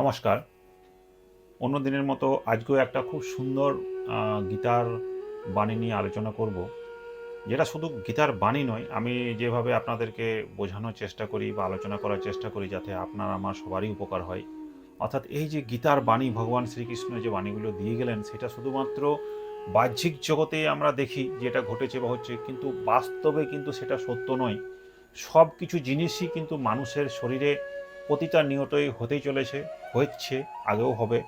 নমস্কার। অন্য দিনের মতো আজকেও একটা খুব সুন্দর গীতার বাণী নিয়ে আলোচনা করব। যেটা শুধু গীতার বাণী নয়, আমি যেভাবে আপনাদেরকে বোঝানোর চেষ্টা করি বা আলোচনা করার চেষ্টা করি যাতে আপনার, আমার সবারই উপকার হয়। অর্থাৎ এই যে গীতার বাণী, ভগবান শ্রীকৃষ্ণ যে বাণীগুলো দিয়ে গেলেন, সেটা শুধুমাত্র বাহ্যিক জগতে আমরা দেখি যেটা ঘটেছে বা হচ্ছে, কিন্তু বাস্তবে কিন্তু সেটা সত্য নয়। সব কিছু জিনিসই কিন্তু মানুষের শরীরে প্রতিটা নিয়তই হতেই চলেছে। হচ্ছে, আগেও হবে।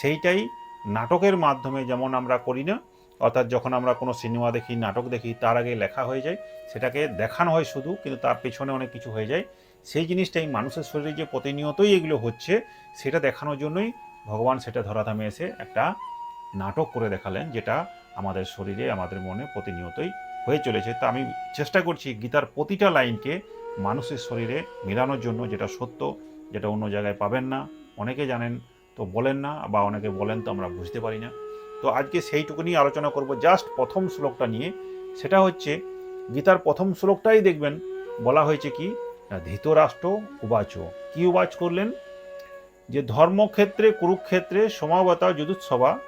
সেইটাই নাটকের মাধ্যমে যেমন আমরা করি না, অর্থাৎ যখন আমরা কোনো সিনেমা দেখি, নাটক দেখি, তার আগে লেখা হয়ে যায়, সেটাকে দেখানো হয় শুধু, কিন্তু তার পেছনে অনেক কিছু হয়ে যায়। সেই জিনিসটাই মানুষের শরীরে যে প্রতিনিয়তই এগুলো হচ্ছে, সেটা দেখানোর জন্যই ভগবান সেটা ধরাধামে এসে একটা নাটক করে দেখালেন, যেটা আমাদের শরীরে, আমাদের মনে প্রতিনিয়তই হয়ে চলেছে। তা আমি চেষ্টা করছি গীতার প্রতিটা লাইনকে মানুষের শরীরে মেলানোর জন্য, যেটা সত্য যেটা অন্য জায়গায় পাবেন না। অনেকে জানেন তো বলেন না, বা অনেকে বলেন তো আমরা বুঝতে পারি না। তো আজকে সেইটুকু নিয়ে আলোচনা করব জাস্ট প্রথম শ্লোকটা নিয়ে। সেটা হচ্ছে, গীতার প্রথম শ্লোকটাই দেখবেন, বলা হয়েছে কি, ধৃতরাষ্ট্র উবাচ। কি উবাচ করলেন? যে ধর্মক্ষেত্রে, কুরুক্ষেত্রে সমাবতা যদুৎসভা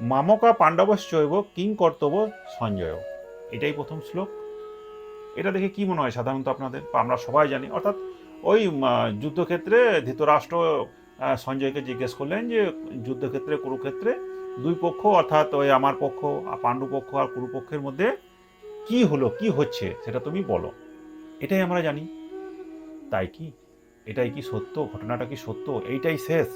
মামকা পাণ্ডবশ্চৈব, কিং কর্তব্য সঞ্জয়। এটাই প্রথম শ্লোক। এটা দেখে কি মনে হয় সাধারণত আপনাদের? আমরা সবাই জানি। অর্থাৎ ওই যুদ্ধক্ষেত্রে ধৃতরাষ্ট্র সঞ্জয়কে জিজ্ঞেস করলেন যে যুদ্ধক্ষেত্রে, কুরুক্ষেত্রে দুই পক্ষ, অর্থাৎ ওই আমার পক্ষ পাণ্ডু পক্ষ আর কুরুপক্ষের মধ্যে কি হলো, কি হচ্ছে, সেটা তুমি বলো। এটাই আমরা জানি। তাই কি? এটাই কি সত্য? ঘটনাটা কি সত্য? এইটাই শেষ?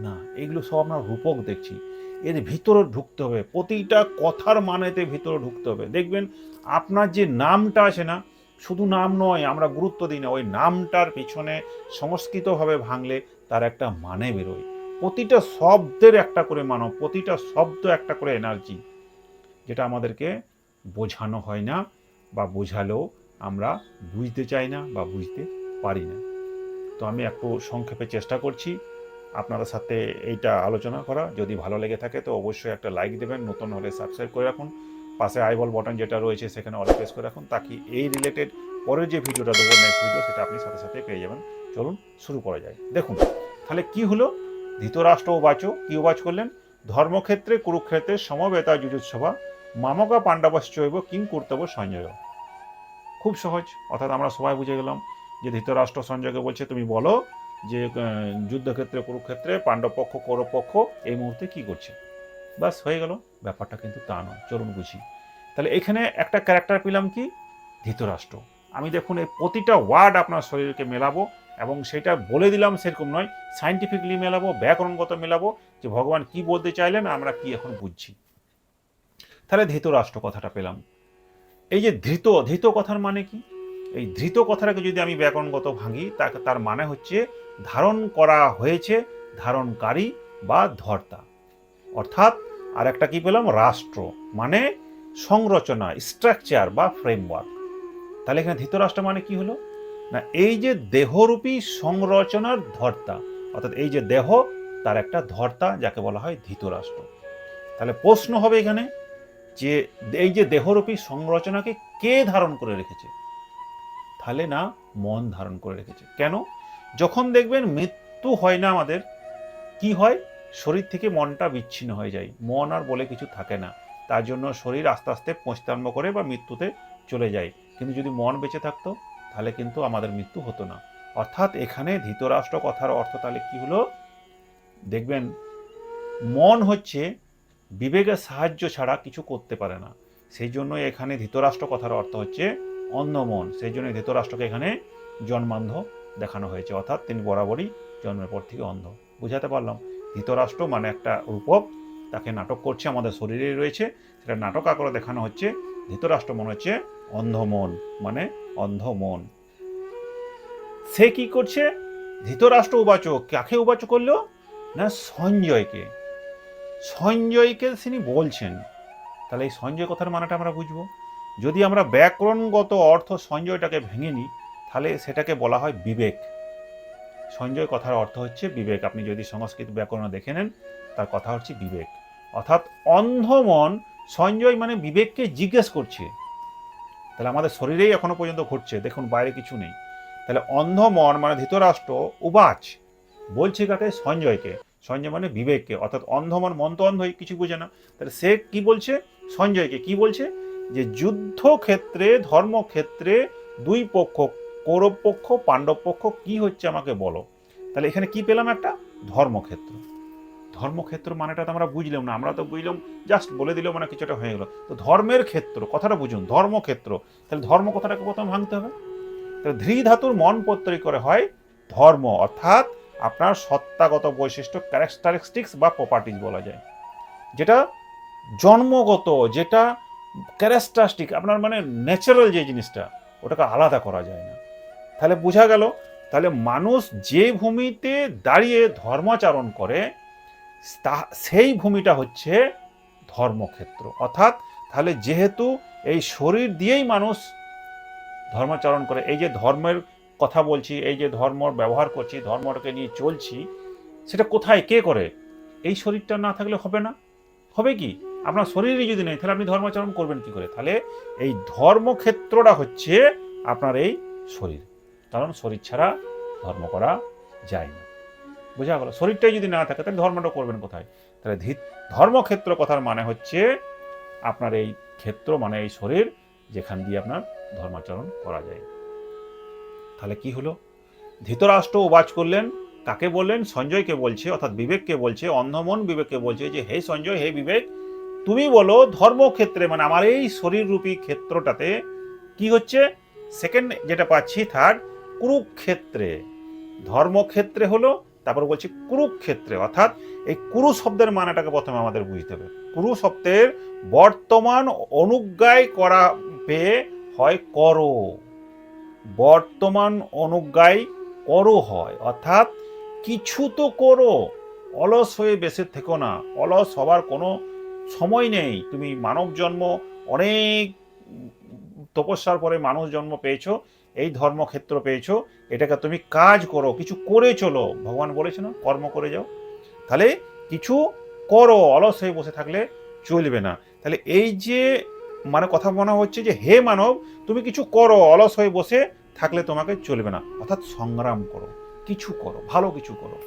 না, এগুলো সব আমরা রূপক দেখছি। এর ভিতরে ঢুকতে হবে। প্রতিটা কথার মানেতে ভিতরে ঢুকতে হবে। দেখবেন, আপনার যে নামটা আছে না শুধু নাম নয়, আমরা গুরুত্ব দিই না, ওই নামটার পিছনে সংস্কৃতভাবে ভাঙলে তার একটা মানে বেরোয়। প্রতিটা শব্দের একটা করে মানব, প্রতিটা শব্দ একটা করে এনার্জি, যেটা আমাদেরকে বোঝানো হয় না বা বোঝালেও আমরা বুঝতে চাই না বা বুঝতে পারি না। তো আমি একটু সংক্ষেপে চেষ্টা করছি। আপনাদের সাথে এইটা আলোচনা করা। যদি ভালো লেগে থাকে তো অবশ্যই একটা লাইক দেবেন, নতুন হলে সাবস্ক্রাইব করে রাখুন। পাশে আইবল বটন যেটা রয়েছে সেখানে অল প্রেস করে রাখুন, তাকে এই রিলেটেড পরের যে ভিডিওটা দেবো নেক্সট ভিডিও সেটা আপনি সাথে সাথে পেয়ে যাবেন। চলুন শুরু করা যায় দেখুন, তাহলে কি হলো? ধৃতরাষ্ট্র বাচ কি বাচ করলেন? ধর্মক্ষেত্রে, কুরুক্ষেত্রে, সমবেতা, যুজুৎসভা, মামকা পাণ্ডবশ্চৈব কিং, কর্তব্য, সঞ্জয়। খুব সহজ, অর্থাৎ আমরা সবাই বুঝে গেলাম যে ধৃতরাষ্ট্র সঞ্জয়কে বলছে, তুমি বলো যে যুদ্ধক্ষেত্রে, কুরুক্ষেত্রে পাণ্ডব পক্ষ কৌরব পক্ষ এই মুহূর্তে কি করছে? বাস হয়ে গেল। ব্যাপারটা কিন্তু তা নয়, চলুন বুঝি। তাহলে এখানে একটা ক্যারেক্টার পেলাম কি? ধৃতরাষ্ট্র। আমি দেখুন এই প্রতিটা ওয়ার্ড আপনার শরীরকে মেলাবো এবং সেটা বলে দিলাম সেরকম নয় সাইন্টিফিকলি মেলাবো, ব্যাকরণগত মেলাবো যে ভগবান কি বলতে চাইলেন, আমরা কি এখন বুঝছি। তাহলে ধৃতরাষ্ট্র কথাটা পেলাম। এই যে ধৃত ধৃত কথার মানে কি? এই ধৃত কথাটাকে যদি আমি ব্যাকরণগত ভাঙি, তাকে তার মানে হচ্ছে ধারণ করা হয়েছে ধারণকারী বা ধর্তা। অর্থাৎ, আর একটা কি পেলাম? রাষ্ট্র মানে সংরচনা স্ট্রাকচার বা ফ্রেমওয়ার্ক তাহলে এখানে ধৃতরাষ্ট্র মানে কি হলো? না, এই যে দেহরূপী সংরচনার ধর্তা, অর্থাৎ এই যে দেহ, তার একটা ধর্তা, যাকে বলা হয় ধৃতরাষ্ট্র। তাহলে প্রশ্ন হবে এখানে যে, এই যে দেহরূপী সংরচনাকে কে ধারণ করে রেখেছে? তাহলে না, মন ধারণ করে রেখেছে। কেন? যখন দেখবেন মৃত্যু হয় না আমাদের, কি হয়? শরীর থেকে মনটা বিচ্ছিন্ন হয়ে যায়। মন আর বলে কিছু থাকে না। তার জন্য শরীর আস্তে আস্তে আরম্ভ করে বা মৃত্যুতে চলে যায়। কিন্তু যদি মন বেঁচে থাকতো, তাহলে কিন্তু আমাদের মৃত্যু হতো না। অর্থাৎ এখানে ধৃতরাষ্ট্র কথার অর্থ তাহলে কী হলো? দেখবেন, মন হচ্ছে বিবেকের সাহায্য ছাড়া কিছু করতে পারে না। সেই জন্য এখানে ধৃতরাষ্ট্র কথার অর্থ হচ্ছে অন্ধ মন। সেই জন্য ধৃতরাষ্ট্রকে এখানে জন্মান্ধ দেখানো হয়েছে। অর্থাৎ তিনি বরাবরই জন্মের পর থেকে অন্ধ। বুঝাতে পারলাম? ধৃতরাষ্ট্র মানে একটা রূপক, তাকে নাটক করছে, আমাদের শরীরেই রয়েছে। সেটা নাটক আকারে দেখানো হচ্ছে। ধৃতরাষ্ট্র মনে হচ্ছে অন্ধ মন মানে অন্ধ মন সে কি করছে? ধৃতরাষ্ট্র উবাচক, কাকে উবাচ করল? না, সঞ্জয়কে। সঞ্জয়কে তিনি বলছেন। তাহলে এই সঞ্জয় কথার মানেটা আমরা বুঝব। যদি আমরা ব্যাকরণগত অর্থ সঞ্জয়টাকে ভেঙে নিই, তাহলে সেটাকে বলা হয় বিবেক। সঞ্জয় কথার অর্থ হচ্ছে বিবেক। আপনি যদি সংস্কৃত ব্যাকরণ দেখে নেন, তার কথা হচ্ছে বিবেক। অর্থাৎ অন্ধ মন সঞ্জয় মানে বিবেককে জিজ্ঞেস করছে। তাহলে আমাদের শরীরেই এখনও পর্যন্ত ঘটছে, দেখুন বাইরে কিছু নেই। তাহলে অন্ধ মন মানে ধৃতরাষ্ট্র, উবাচ, বলছে কাকে? সঞ্জয়কে। সঞ্জয় মানে বিবেককে। অর্থাৎ অন্ধ মানে তো অন্ধ কিছু বোঝে না। তাহলে সে কি বলছে? সঞ্জয়কে। কি বলছে? যে যুদ্ধক্ষেত্রে, ধর্মক্ষেত্রে দুই পক্ষ কৌরব পক্ষ, পাণ্ডব পক্ষ, কি হচ্ছে আমাকে বলো? তাহলে এখানে কি পেলাম একটা? ধর্মক্ষেত্র। ধর্মক্ষেত্র মানেটা তো আমরা বুঝলাম না, আমরা তো বুঝলাম জাস্ট বলে দিলেও মানে কিছুটা হয়ে গেলো। তো ধর্মের ক্ষেত্র, কথাটা বুঝুন, ধর্মক্ষেত্র। তাহলে ধর্ম কথাটাকে প্রথম ভাঙতে হবে। তাহলে ধৃ ধাতুর মন প্রত্যয় করে হয় ধর্ম, অর্থাৎ আপনার সত্তাগত বৈশিষ্ট্য ক্যারেক্টারিস্টিক্স বা প্রপার্টিজ বলা যায়। যেটা জন্মগত, যেটা ক্যারেক্টারিস্টিক আপনার মানে ন্যাচারাল যে জিনিসটা, ওটাকে আলাদা করা যায় না। তাহলে বোঝা গেল, তাহলে মানুষ যে ভূমিতে দাঁড়িয়ে ধর্মাচরণ করে সেই ভূমিটা হচ্ছে ধর্মক্ষেত্র। অর্থাৎ তাহলে যেহেতু এই শরীর দিয়েই মানুষ ধর্মাচরণ করে, এই যে ধর্মের কথা বলছি, এই যে ধর্ম ব্যবহার করছি, ধর্মটাকে নিয়ে চলছি, সেটা কোথায়, কে করে? এই শরীরটা না থাকলে হবে না। হবে কি? আপনার শরীরই যদি নেই, তাহলে আপনি ধর্মাচরণ করবেন কি করে? তাহলে এই ধর্মক্ষেত্রটা হচ্ছে আপনার এই শরীর। কারণ শরীর ছাড়া ধর্ম করা যায় না। বোঝা গেল? শরীরটাই যদি না থাকে, তাহলে ধর্মটা করবেন কোথায়? তাহলে ধর্মক্ষেত্র কথার মানে হচ্ছে আপনার এই ক্ষেত্র মানে এই শরীর যেখান দিয়ে আপনার ধর্মাচরণ করা যায়। তাহলে কি হলো? ধৃতরাষ্ট্র উবাচ করলেন, কাকে বললেন? সঞ্জয়কে বলছে, অর্থাৎ বিবেককে বলছে, অন্ধমন বিবেককে বলছে যে, হে সঞ্জয়, হে বিবেক, তুমি বলো ধর্মক্ষেত্রে মানে আমার এই শরীররূপী ক্ষেত্রটাতে কি হচ্ছে? সেকেন্ড যেটা পাচ্ছি থার্ড কুরুক্ষেত্রে, ধর্মক্ষেত্রে হলো, তারপর বলছি কুরুক্ষেত্রে, অর্থাৎ এই কুরু শব্দের মানেটাকে প্রথমে আমাদের বুঝতে হবে। কুরু শব্দের বর্তমান অনুজ্ঞায় করা পেয়ে হয় করো। বর্তমান অনুজ্ঞায় করো হয়, অর্থাৎ কিছু তো করো, অলস হয়ে বেঁচে থেকো না, অলস হবার কোনো সময় নেই। তুমি মানব জন্ম অনেক তপস্যার পরে মানুষ জন্ম পেয়েছ এই ধর্মক্ষেত্র পেয়েছ, এটাকে তুমি কাজ করো, কিছু করে চলো। ভগবান বলেছে না কর্ম করে যাও। তাহলে কিছু করো, অলস হয়ে বসে থাকলে চলবে না। তাহলে এই যে মানে কথা মনে হচ্ছে যে, হে মানব, তুমি কিছু করো, অলস হয়ে বসে থাকলে তোমাকে চলবে না। অর্থাৎ সংগ্রাম করো, কিছু করো, ভালো কিছু করো।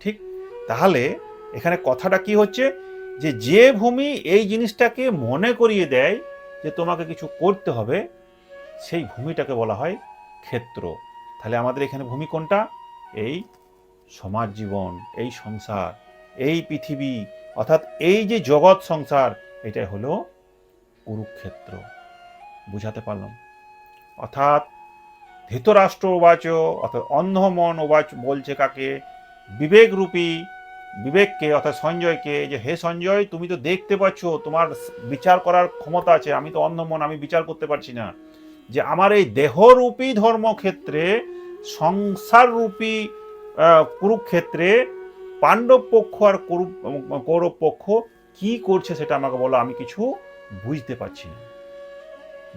ঠিক? তাহলে এখানে কথাটা কি হচ্ছে? যে যে ভূমি এই জিনিসটাকে মনে করিয়ে দেয় যে, তোমাকে কিছু করতে হবে সেই ভূমিটাকে বলা হয় ক্ষেত্র। তাহলে আমাদের এখানে ভূমি কোনটা? এই সমাজ জীবন, এই সংসার, এই পৃথিবী, অর্থাৎ এই যে জগৎ সংসার, এটাই হলো কুরুক্ষেত্র। বুঝাতে পারলাম? অর্থাৎ ধৃতরাষ্ট্র ওবাচ অর্থাৎ অন্ধমন ওবাচ বলছে কাকে? বিবেকরূপী, বিবেককে, অর্থাৎ সঞ্জয়কে, যে হে সঞ্জয়, তুমি তো দেখতে পাচ্ছ, তোমার বিচার করার ক্ষমতা আছে, আমি তো অন্ধমন, আমি বিচার করতে পারছি না। যে আমার এই দেহরূপী ধর্মক্ষেত্রে, সংসাররূপী কুরুক্ষেত্রে পাণ্ডব পক্ষ আর কুরু, কৌরব পক্ষ কি করছে সেটা আমাকে বলো, আমি কিছু বুঝতে পারছি না।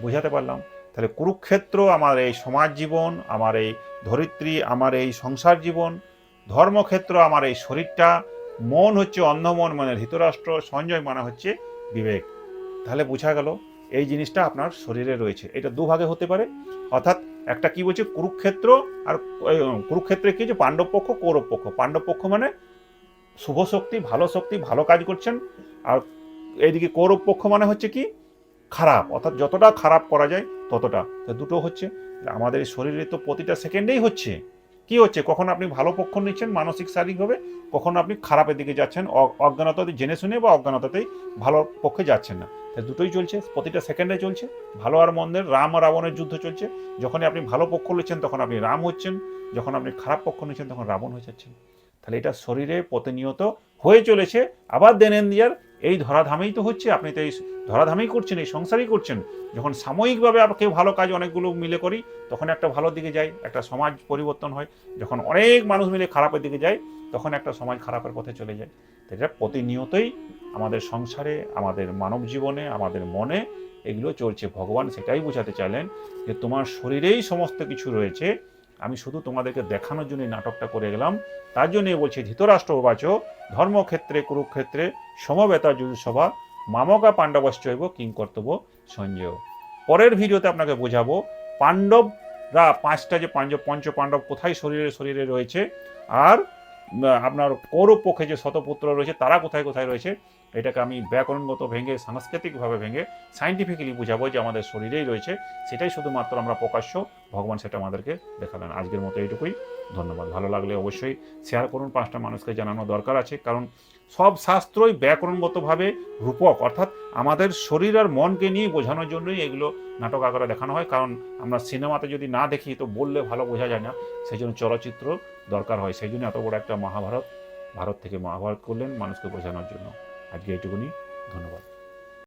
বুঝাতে পারলাম? তাহলে কুরুক্ষেত্র আমার এই সমাজ জীবন, আমার এই ধরিত্রী, আমার এই সংসার জীবন, ধর্মক্ষেত্র আমার এই শরীরটা, মন হচ্ছে অন্ধমন মানে ধৃতরাষ্ট্র, সঞ্জয় মানে হচ্ছে বিবেক। তাহলে বোঝা গেল এই জিনিসটা আপনার শরীরে রয়েছে। এটা দুভাগে হতে পারে, অর্থাৎ একটা কি বলছে, কুরুক্ষেত্র আর কুরুক্ষেত্রে কি যে পাণ্ডব পক্ষ, কৌরব পক্ষ। পাণ্ডব পক্ষ মানে শুভ শক্তি, ভালো শক্তি, ভালো কাজ করছেন। আর এইদিকে কৌরব পক্ষ মানে হচ্ছে কি, খারাপ। অর্থাৎ যতটা খারাপ করা যায় ততটা। দুটো হচ্ছে। আমাদের শরীরে তো প্রতিটা সেকেন্ডেই হচ্ছে। কি হচ্ছে? কখন আপনি ভালো পক্ষ নিচ্ছেন, মানসিক শারীরিকভাবে কখন আপনি খারাপের দিকে যাচ্ছেন? অজ্ঞানতাতে জেনে শুনে বা অজ্ঞানতাতেই ভালো পক্ষে যাচ্ছেন না। তাই দুটোই চলছে, প্রতিটা সেকেন্ডে চলছে। ভালো আর মন্দের, রাম আর রাবণের যুদ্ধ চলছে। যখনই আপনি ভালো পক্ষ নিচ্ছেন, তখন আপনি রাম হচ্ছেন। যখন আপনি খারাপ পক্ষ নিচ্ছেন, তখন রাবণ হয়ে যাচ্ছেন। তাহলে এটা শরীরে প্রতিনিয়ত হয়ে চলেছে। আবার দেনেন দিয়ার এই ধরাধামেই তো হচ্ছে, আপনি তো এই ধরাধামেই করছেন, এই সংসারই করছেন। যখন সাময়িকভাবে কেউ ভালো কাজ অনেকগুলো মিলে করি, তখন একটা ভালো দিকে যায়, একটা সমাজ পরিবর্তন হয়। যখন অনেক মানুষ মিলে খারাপের দিকে যায়, তখন একটা সমাজ খারাপের পথে চলে যায়। এটা প্রতিনিয়তই আমাদের সংসারে, আমাদের মানব জীবনে, আমাদের মনে এগুলো চলছে। ভগবান সেটাই বোঝাতে চাইলেন যে তোমার শরীরেই সমস্ত কিছু রয়েছে আমি শুধু তোমাদেরকে দেখানোর জন্য নাটকটা করে গেলাম। তার জন্যই বলছি, ধৃতরাষ্ট্র বাচ ধর্মক্ষেত্রে, কুরুক্ষেত্রে, সমবেতা যুযুসভা মামকা পাণ্ডবশ্চৈব, কিং কর্তব্য, সঞ্জয়। পরের ভিডিওতে আপনাকে বোঝাবো, পাণ্ডবরা পাঁচটা যে পাঞ্চ পঞ্চ পাণ্ডব কোথায় শরীরে শরীরে রয়েছে, আর আপনার কৌরব পক্ষে যে শতপুত্র রয়েছে, তারা কোথায় কোথায় রয়েছে এটাকে আমি ব্যাকরণগত ভেঙে, সাংস্কৃতিকভাবে ভেঙে সাইন্টিফিক্যালি বুঝাবো যে আমাদের শরীরেই রয়েছে, সেটাই শুধুমাত্র আমরা প্রকাশ্য, ভগবান সেটা আমাদেরকে দেখালেন। আজকের মতো এইটুকুই, ধন্যবাদ। ভালো লাগলে অবশ্যই শেয়ার করুন, পাঁচটা মানুষকে জানানো দরকার আছে, কারণ সব শাস্ত্রই ব্যাকরণগতভাবে রূপক, অর্থাৎ আমাদের শরীর আর মনকে নিয়ে বোঝানোর জন্যই এগুলো নাটক আকারে দেখানো হয়, কারণ আমরা সিনেমাতে যদি না দেখি তো বললে ভালো বোঝা যায় না সেই জন্য চলচ্চিত্র দরকার হয়। সেই জন্য এত বড় একটা মহাভারত, ভারত থেকে মহাভারত করলেন মানুষকে বোঝানোর জন্য। আজকে এটুকুনি ধন্যবাদ।